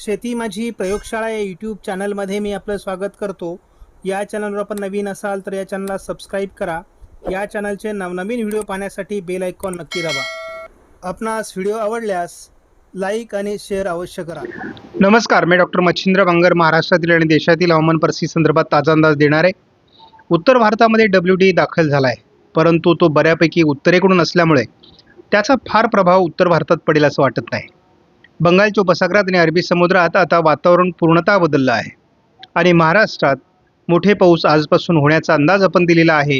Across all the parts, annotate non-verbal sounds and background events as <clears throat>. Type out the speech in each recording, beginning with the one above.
शेती माझी प्रयोगशाळा या यूट्यूब चॅनलमध्ये मी आपलं स्वागत करतो. या चॅनलवर आपण नवीन असाल तर या चॅनलला सबस्क्राईब करा. या चॅनलचे नवनवीन व्हिडिओ पाहण्यासाठी बेल आयकॉन नक्की दाबा. आपणास व्हिडिओ आवडल्यास लाईक आणि शेअर अवश्य करा. नमस्कार मी डॉक्टर मच्छिंद्र बांगर महाराष्ट्रातील आणि देशातील हवामान परिस्थिती संदर्भात ताजा अंदाज देणार आहे. उत्तर भारतामध्ये डब्ल्यू डी दाखल झाला आहे परंतु तो बऱ्यापैकी उत्तरेकडून असल्यामुळे त्याचा फार प्रभाव उत्तर भारतात पडेल असं वाटत नाही. बंगालच्या उपसागरात आणि अरबी समुद्रात आता वातावरण पूर्णतः बदललं आहे. आणि महाराष्ट्रात मोठे पाऊस आजपासून होण्याचा अंदाज आपण दिलेला आहे.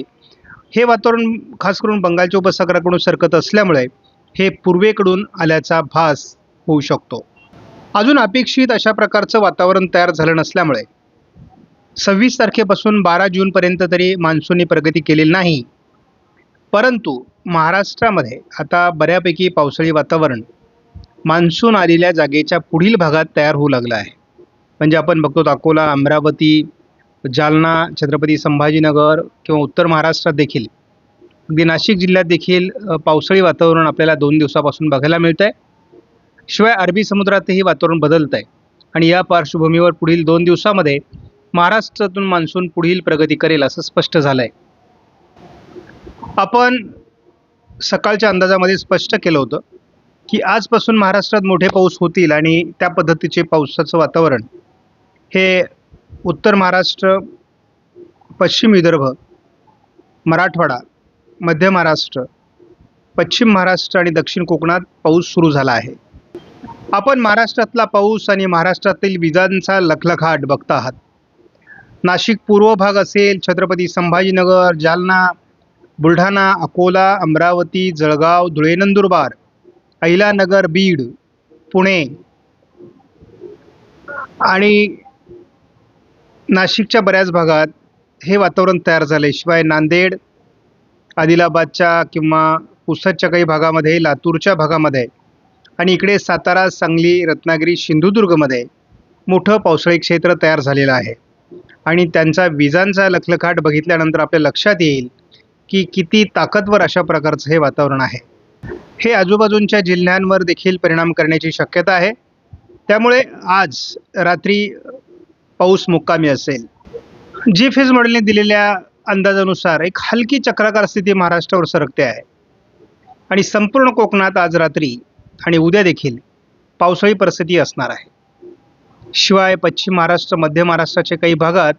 हे वातावरण खास करून बंगालच्या उपसागराकडून सरकत असल्यामुळे हे पूर्वेकडून आल्याचा भास होऊ शकतो. अजून अपेक्षित अशा प्रकारचं वातावरण तयार झालं नसल्यामुळे सव्वीस तारखेपासून बारा जूनपर्यंत तरी मान्सूनने प्रगती केलेली नाही. परंतु महाराष्ट्रामध्ये आता बऱ्यापैकी पावसाळी वातावरण मान्सून आलेल्या जागेच्या पुढील भागात तयार होऊ लागला आहे. म्हणजे आपण बघतो अकोला अमरावती जालना छत्रपती संभाजीनगर किंवा उत्तर महाराष्ट्रात देखील. अगदी नाशिक जिल्ह्यात देखील पावसाळी वातावरण आपल्याला दोन दिवसापासून बघायला मिळतं आहे शिवाय अरबी समुद्रातही वातावरण बदलत आहे आणि या पार्श्वभूमीवर पुढील दोन दिवसामध्ये महाराष्ट्रातून मान्सून पुढील प्रगती करेल असं स्पष्ट झालं आहे आपण सकाळच्या अंदाजामध्ये स्पष्ट केलं होतं. की आजपासून महाराष्ट्रात मोठे पाऊस होतील आणि त्या पद्धतीचे पावसाचं वातावरण हे उत्तर महाराष्ट्र पश्चिम विदर्भ मराठवाडा मध्य महाराष्ट्र पश्चिम महाराष्ट्र आणि दक्षिण कोकणात पाऊस सुरू झाला आहे. आपण महाराष्ट्रातला पाऊस आणि महाराष्ट्रातील विजांचा लखलखाट बघता आहात. नाशिक पूर्व भाग असेल छत्रपती संभाजीनगर जालना बुलढाणा अकोला अमरावती जळगाव धुळे नंदुरबार अहिलानगर बीड पुणे आणि नाशिकच्या बऱ्याच भागात हे वातावरण तयार झाले. शिवाय नांदेड आदिलाबादच्या किंवा पुसदच्या काही भागामध्ये लातूरच्या भागामध्ये आणि इकडे सातारा सांगली रत्नागिरी सिंधुदुर्गमध्ये मोठं पावसाळी क्षेत्र तयार झालेलं आहे. आणि त्यांचा विजांचा लखलखाट बघितल्यानंतर आपल्या लक्षात येईल की किती ताकदवर अशा प्रकारचं हे वातावरण आहे. हे आजूबाजूंच्या जिल्ह्यांवर देखील परिणाम करण्याची शक्यता आहे. त्यामुळे आज रात्री पाऊस मुक्कामी असेल. जी फेज मॉडेलने दिलेल्या अंदाजानुसार एक हलकी चक्राकार स्थिती महाराष्ट्रावर सरकते आहे. आणि संपूर्ण कोकणात आज रात्री आणि उद्या देखील पावसाळी परिस्थिती असणार आहे. शिवाय पश्चिम महाराष्ट्र मध्य महाराष्ट्राच्या काही भागात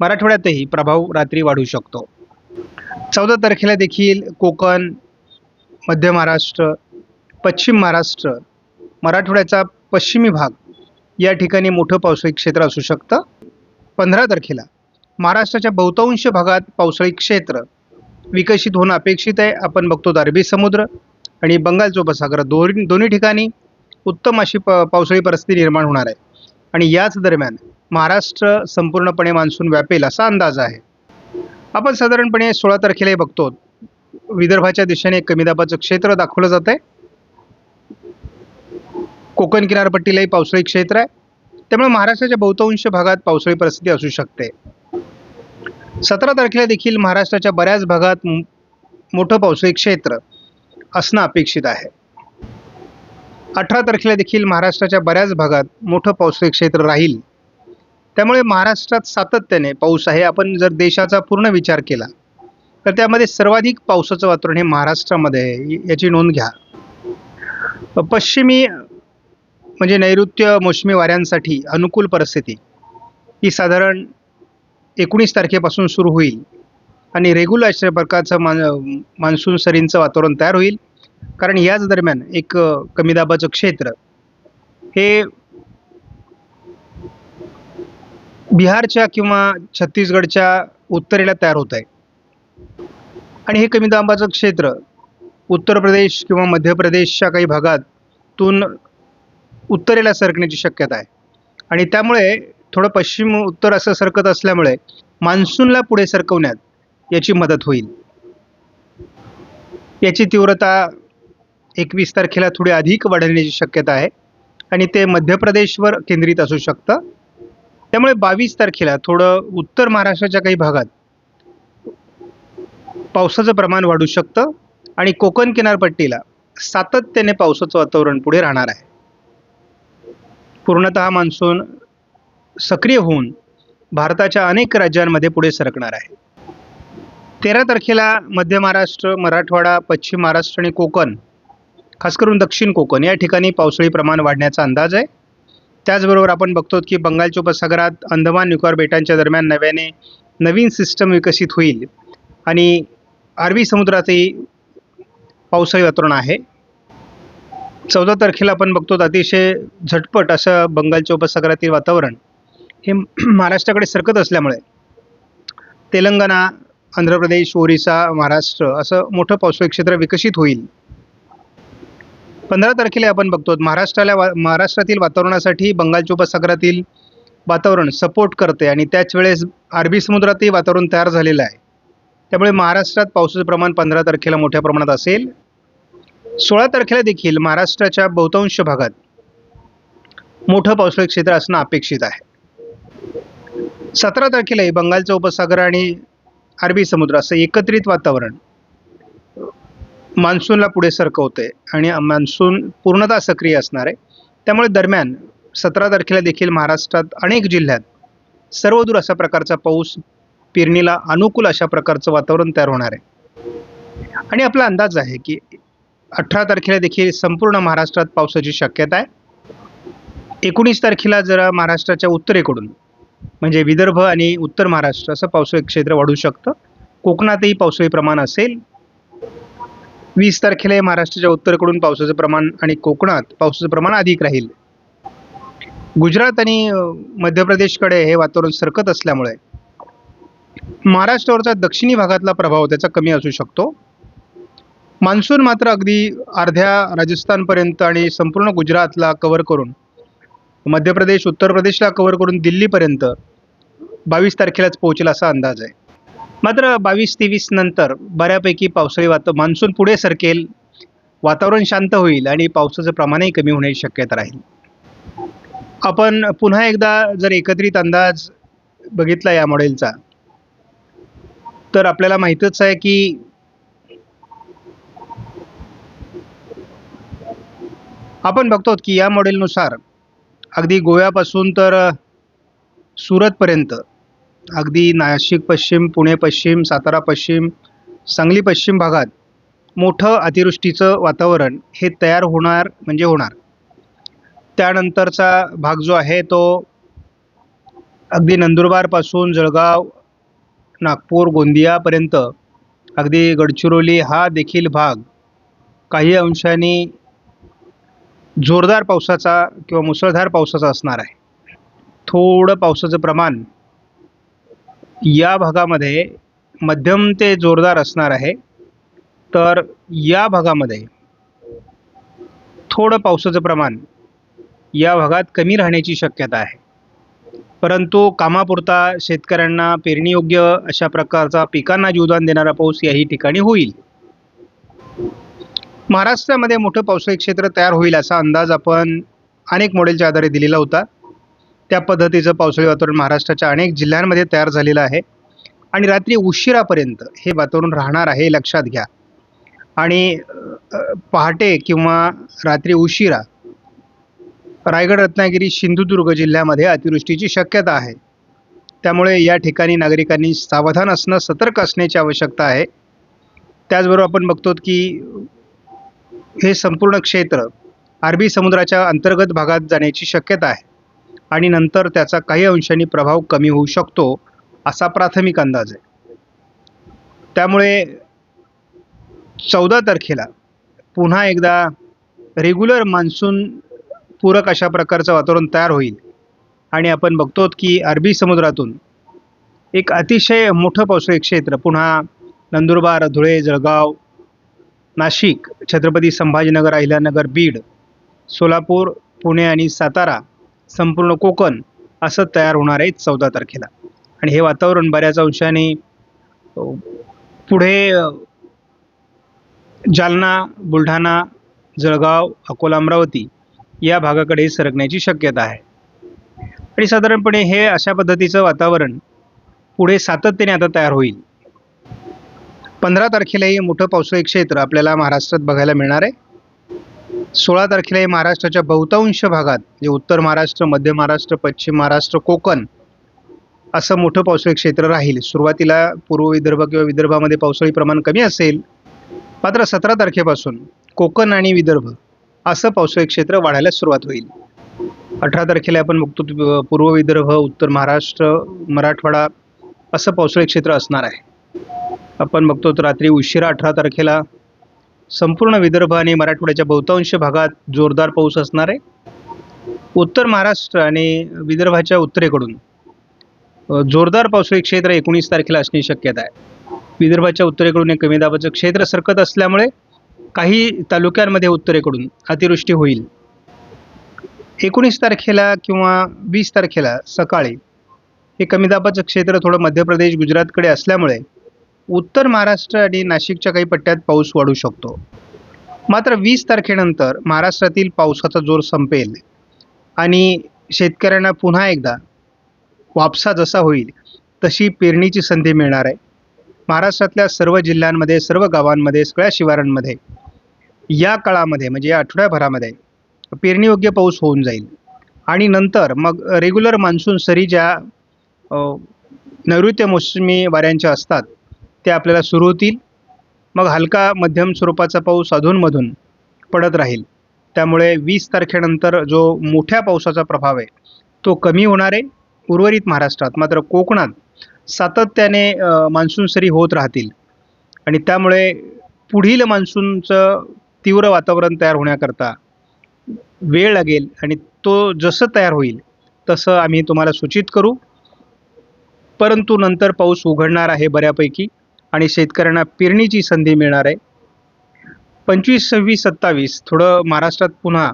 मराठवाड्यातही प्रभाव रात्री वाढू शकतो. चौदा तारखेला देखील कोकण मध्य महाराष्ट्र पश्चिम महाराष्ट्र मराठवाड्याचा पश्चिमी भाग या ठिकाणी मोठं पावसाळी क्षेत्र असू शकतं. पंधरा तारखेला महाराष्ट्राच्या बहुतांश भागात पावसाळी क्षेत्र विकसित होणं अपेक्षित आहे. आपण बघतो अरबी समुद्र आणि बंगालचा उपसागर दोन्ही दोन्ही ठिकाणी उत्तम अशी प पावसाळी परिस्थिती निर्माण होणार आहे. आणि याच दरम्यान महाराष्ट्र संपूर्णपणे मान्सून व्यापेल असा अंदाज आहे. आपण साधारणपणे सोळा तारखेलाही बघतो. विदर्भाच्या दिशेने एक कमी दाबाचं क्षेत्र दाखवलं जात आहे कोकण किनारपट्टीलाही पावसाळी क्षेत्र आहे. त्यामुळे महाराष्ट्राच्या बहुतांश भागात पावसाळी परिस्थिती असू शकते. सतरा तारखेला देखील महाराष्ट्राच्या बऱ्याच भागात मोठं पावसाळी क्षेत्र असणं अपेक्षित आहे. अठरा तारखेला देखील महाराष्ट्राच्या बऱ्याच भागात मोठं पावसाळी क्षेत्र राहील. त्यामुळे महाराष्ट्रात सातत्याने पाऊस आहे. आपण जर देशाचा पूर्ण विचार केला तर त्यामध्ये सर्वाधिक पावसाचं वातावरण हे महाराष्ट्रामध्ये आहे. याची नोंद घ्या. पश्चिमी म्हणजे नैऋत्य मोसमी वाऱ्यांसाठी अनुकूल परिस्थिती. ही साधारण एकोणीस तारखेपासून सुरू होईल आणि रेग्युलर अशा प्रकारचं मान मान्सून सरींचं वातावरण तयार होईल. कारण याच दरम्यान एक कमी दाबाचं क्षेत्र हे बिहारच्या किंवा छत्तीसगडच्या उत्तरेला तयार होत आहे आणि हे कमी दाबाचं क्षेत्र उत्तर प्रदेश किंवा मध्य प्रदेशच्या काही भागातून उत्तरेला सरकण्याची शक्यता आहे. आणि त्यामुळे थोडं पश्चिम उत्तर असं सरकत असल्यामुळे मान्सूनला पुढे सरकवण्यात याची मदत होईल. याची तीव्रता एकवीस तारखेला थोडी अधिक वाढण्याची शक्यता आहे. आणि ते मध्य प्रदेशवर केंद्रित असू शकतं. त्यामुळे बावीस तारखेला थोडं उत्तर महाराष्ट्राच्या काही भागात पावसाचं प्रमाण वाढू शकतं आणि कोकण किनारपट्टीला सातत्याने पावसाचं वातावरण पुढे राहणार आहे. पूर्णतः मान्सून सक्रिय होऊन भारताच्या अनेक राज्यांमध्ये पुढे सरकणार आहे. तेरा तारखेला मध्य महाराष्ट्र मराठवाडा पश्चिम महाराष्ट्र आणि कोकण खास करून दक्षिण कोकण या ठिकाणी पावसाळी प्रमाण वाढण्याचा अंदाज आहे. त्याचबरोबर आपण बघतो की बंगालच्या उपसागरात अंदमान निकोबार बेटांच्या दरम्यान नव्याने नवीन सिस्टम विकसित होईल आणि अरबी समुद्रातही पावसाळी वातावरण आहे. चौदा तारखेला आपण बघतो अतिशय झटपट असं बंगालच्या उपसागरातील वातावरण हे <clears throat> महाराष्ट्राकडे सरकत असल्यामुळे तेलंगणा आंध्र प्रदेश ओरिसा महाराष्ट्र असं मोठं पावसाळी क्षेत्र विकसित होईल. पंधरा तारखेला आपण बघतो महाराष्ट्राला वा महाराष्ट्रातील वातावरणासाठी बंगालच्या उपसागरातील वातावरण सपोर्ट करते आणि त्याच वेळेस अरबी समुद्रातही वातावरण तयार झालेलं आहे. त्यामुळे महाराष्ट्रात पावसाचं प्रमाण पंधरा तारखेला मोठ्या प्रमाणात असेल. सोळा तारखेला देखील महाराष्ट्राच्या बहुतांश भागात मोठं पावसाळी क्षेत्र असणं अपेक्षित आहे. सतरा तारखेलाही बंगालचा उपसागर आणि अरबी समुद्र असं एकत्रित वातावरण मान्सूनला पुढे सरकवते आणि मान्सून पूर्णतः सक्रिय असणार आहे. त्यामुळे दरम्यान सतरा तारखेला देखील महाराष्ट्रात अनेक जिल्ह्यात सर्वदूर अशा प्रकारचा पाऊस पेरणीला अनुकूल अशा प्रकारचं वातावरण तयार होणार आहे. आणि आपला अंदाज आहे की अठरा तारखेला देखील संपूर्ण महाराष्ट्रात पावसाची शक्यता आहे. एकोणीस तारखेला जरा महाराष्ट्राच्या उत्तरेकडून म्हणजे विदर्भ आणि उत्तर महाराष्ट्र असं पावसाळी क्षेत्र वाढू शकतं. कोकणातही पावसाळी प्रमाण असेल. वीस तारखेला महाराष्ट्राच्या उत्तरेकडून पावसाचं प्रमाण आणि कोकणात पावसाचं प्रमाण अधिक राहील. गुजरात आणि मध्य प्रदेशकडे हे वातावरण सरकत असल्यामुळे महाराष्ट्रावरचा दक्षिणी भागातला प्रभाव त्याचा कमी असू शकतो. मान्सून मात्र अगदी अर्ध्या राजस्थानपर्यंत आणि संपूर्ण गुजरातला कव्हर करून मध्य प्रदेश उत्तर प्रदेशला कव्हर करून दिल्लीपर्यंत बावीस तारखेलाच पोहोचेल असा अंदाज आहे. मात्र बावीस तेवीस नंतर बऱ्यापैकी पावसाळी वाता मान्सून पुढे सरकेल वातावरण शांत होईल आणि पावसाचं प्रमाणही कमी होण्याची शक्यता राहील. आपण पुन्हा एकदा जर एकत्रित अंदाज बघितला या मॉडेलचा तर आपल्याला माहीतच आहे की आपण बघतो की या मॉडेलनुसार अगदी गोव्यापासून तर सुरतपर्यंत अगदी नाशिक पश्चिम पुणे पश्चिम सातारा पश्चिम सांगली पश्चिम भागात मोठं अतिवृष्टीचं वातावरण हे तयार होणार म्हणजे होणार. त्यानंतरचा भाग जो आहे तो अगदी नंदुरबारपासून जळगाव नागपूर गोंदियापर्यंत. अगदी गडचिरोली हा देखील भाग काही अंशाने जोरदार पावसाचा किंवा मुसळधार पावसाचा असणार आहे. थोडं पावसाचं प्रमाण या भागामध्ये मध्यम ते जोरदार असणार आहे. तर या भागामध्ये थोडं पावसाचं प्रमाण या भागात कमी राहण्याची शक्यता आहे. परंतु कामापुरता शेतकऱ्यांना पेरणीयोग्य अशा प्रकारचा पिकांना जीवदान देणारा पाऊस याही ठिकाणी होईल. महाराष्ट्रामध्ये मोठं पावसाळी क्षेत्र तयार होईल असा अंदाज आपण अनेक मॉडेलच्या आधारे दिलेला होता. त्या पद्धतीचं पावसाळी वातावरण महाराष्ट्राच्या अनेक जिल्ह्यांमध्ये तयार झालेलं आहे. आणि रात्री उशिरापर्यंत हे वातावरण राहणार आहे लक्षात घ्या. आणि पहाटे किंवा रात्री उशिरा रायगड रत्नागिरी सिंधुदुर्ग जिल्ह्यामध्ये अतिवृष्टीची शक्यता आहे. त्यामुळे या ठिकाणी नागरिकांनी सावधान असणं सतर्क असण्याची आवश्यकता आहे. त्याचबरोबर आपण बघतो की हे संपूर्ण क्षेत्र अरबी समुद्राच्या अंतर्गत भागात जाण्याची शक्यता आहे. आणि नंतर त्याचा काही अंशांनी प्रभाव कमी होऊ शकतो असा प्राथमिक अंदाज आहे. त्यामुळे चौदा तारखेला पुन्हा एकदा रेग्युलर मान्सून पूरक अशा प्रकारचं वातावरण तयार होईल. आणि आपण बघतो की अरबी समुद्रातून एक अतिशय मोठं पावसाळी क्षेत्र पुन्हा नंदुरबार धुळे जळगाव नाशिक छत्रपती संभाजीनगर अहिल्यानगर बीड सोलापूर पुणे आणि सातारा संपूर्ण कोकण असं तयार होणार आहे चौदा तारखेला. आणि हे वातावरण बऱ्याच अंशाने पुढे जालना बुलढाणा जळगाव अकोला अमरावती या भागाकडे सरकण्याची शक्यता आहे. आणि साधारणपणे हे अशा पद्धतीचं वातावरण पुढे सातत्याने आता तयार होईल. पंधरा तारखेलाही मोठं पावसाळी क्षेत्र आपल्याला महाराष्ट्रात बघायला मिळणार आहे. सोळा तारखेला हे महाराष्ट्राच्या बहुतांश भागात जे उत्तर महाराष्ट्र मध्य महाराष्ट्र पश्चिम महाराष्ट्र कोकण असं मोठं पावसाळी क्षेत्र राहील. सुरुवातीला पूर्व विदर्भ किंवा विदर्भामध्ये पावसाळी प्रमाण कमी असेल. मात्र सतरा तारखेपासून कोकण आणि विदर्भ असं पावसाळी क्षेत्र वाढायला सुरुवात होईल. अठरा तारखेला आपण बघतो पूर्व विदर्भ उत्तर महाराष्ट्र मराठवाडा असं पावसाळी क्षेत्र असणार आहे. आपण बघतो तर रात्री उशिरा अठरा तारखेला संपूर्ण विदर्भ आणि मराठवाड्याच्या बहुतांश भागात जोरदार पाऊस असणार आहे. उत्तर महाराष्ट्र आणि विदर्भाच्या उत्तरेकडून जोरदार पावसाळी क्षेत्र एकोणीस तारखेला असण्याची शक्यता आहे. विदर्भाच्या उत्तरेकडून एक कमी दाबाचं क्षेत्र सरकत असल्यामुळे काही तालुक्यांमध्ये उत्तरेकडून अतिवृष्टी होईल. एकोणीस तारखेला किंवा वीस तारखेला सकाळी हे कमी दाबाचं क्षेत्र थोडं मध्य प्रदेश गुजरातकडे असल्यामुळे उत्तर महाराष्ट्र आणि नाशिकच्या काही पट्ट्यात पाऊस वाढू शकतो. मात्र वीस तारखेनंतर महाराष्ट्रातील पावसाचा जोर संपेल आणि शेतकऱ्यांना पुन्हा एकदा वापसा जसा होईल तशी पेरणीची संधी मिळणार आहे. महाराष्ट्रातल्या सर्व जिल्ह्यांमध्ये सर्व गावांमध्ये सगळ्या शिवारांमध्ये या काळामध्ये म्हणजे या आठवड्याभरामध्ये पेरणीयोग्य पाऊस होऊन जाईल. आणि नंतर मग रेग्युलर मान्सून सरी ज्या नैऋत्य मोसमी वाऱ्यांच्या असतात त्या आपल्याला सुरू होतील. मग हलका मध्यम स्वरूपाचा पाऊस अधूनमधून पडत राहील. त्यामुळे वीस तारखेनंतर जो मोठ्या पावसाचा प्रभाव आहे तो कमी होणार आहे. उर्वरित महाराष्ट्रात मात्र कोकणात सातत्याने मान्सून सरी होत राहतील. आणि त्यामुळे पुढील मान्सूनचं तीव्र वातावरण तयार होण्याकरता वेळ लागेल आणि तो जसं तयार होईल तसं आम्ही तुम्हाला सूचित करू. परंतु नंतर पाऊस उघडणार आहे बऱ्यापैकी आणि शेतकऱ्यांना पेरणीची संधी मिळणार आहे. पंचवीस सव्वीस सत्तावीस थोडं महाराष्ट्रात पुन्हा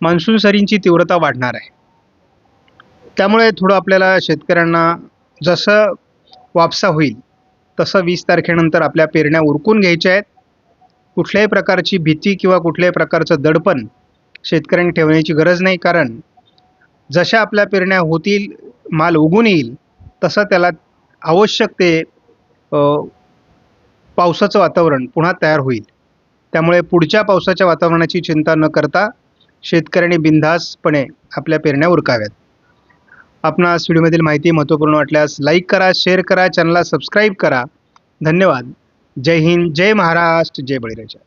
मान्सून सरींची तीव्रता वाढणार आहे. त्यामुळे थोडं आपल्याला शेतकऱ्यांना जसं वापसा होईल तसं वीस तारखेनंतर आपल्या पेरण्या उरकून घ्यायच्या आहेत. कुठल्याही प्रकारची भीती किंवा कुठल्याही प्रकारचं दडपण शेतकऱ्यांनी ठेवण्याची गरज नाही. कारण जशा आपल्या पेरण्या होतील माल उगून येईल तसं त्याला आवश्यक ते पावसाचं वातावरण पुन्हा तयार होईल. त्यामुळे पुढच्या पावसाच्या वातावरणाची चिंता न करता शेतकऱ्यांनी बिनधास्तपणे आपल्या पेरण्या उरकाव्यात. आपणास व्हिडिओमधील माहिती महत्त्वपूर्ण वाटल्यास लाईक करा शेअर करा चॅनलला सबस्क्राईब करा. धन्यवाद. जय हिंद जय महाराष्ट्र जय बळीराजा